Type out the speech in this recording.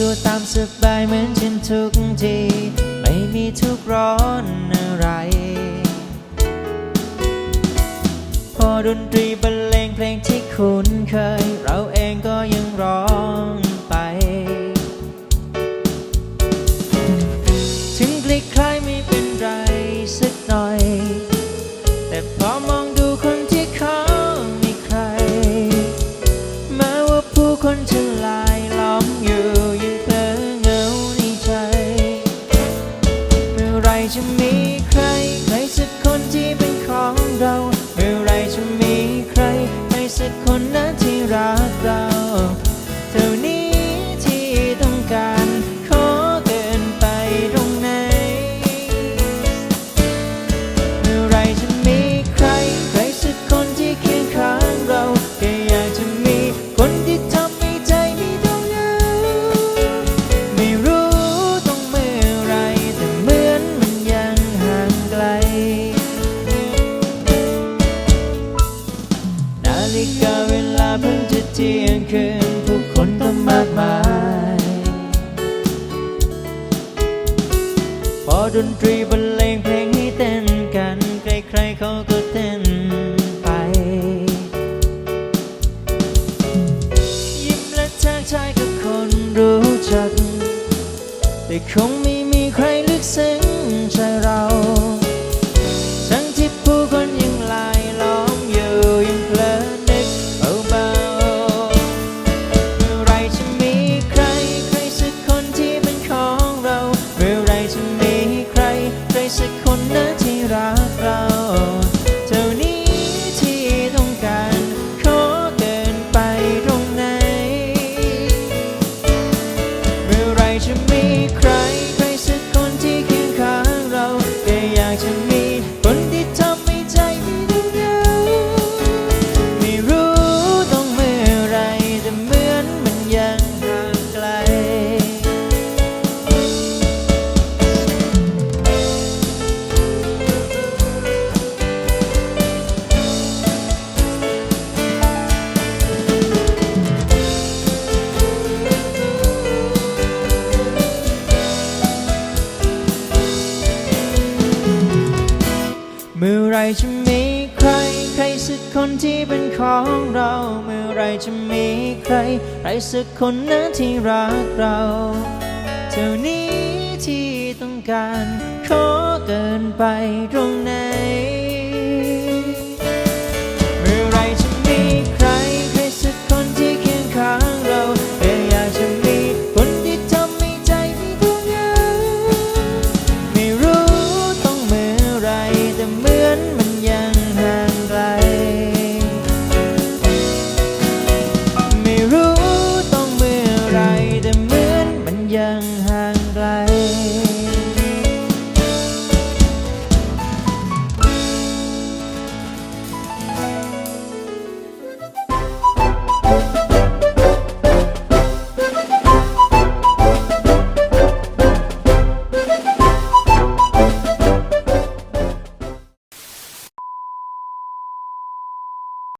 ตัวตามสบายเหมือนฉันทุกที ไม่มีทุกร้อนอะไร พอดนตรีบรรเลงเพลงที่คุ้นเคย จะมีใครใครสักคนที่เป็นของเรา เมื่อไรจะมีใครใครสักคนนั้น ฬิกาเวลาเพิ่งจะเที่ยงคืนผู้คนก็มากมาย พอดนตรีบรรเลงเพลงให้เต้นกัน ใครๆเขาก็เต้นไป ยิ้มและทักทายกับคนรู้จัก แต่คงไม่ เมื่อไรจะมีใคร ใครสักคนที่เป็นของเรา เมื่อไรจะมีใคร ใครสักคนนั้นที่รักเรา เท่านี้ที่ต้องการ ขอเกินไปตรง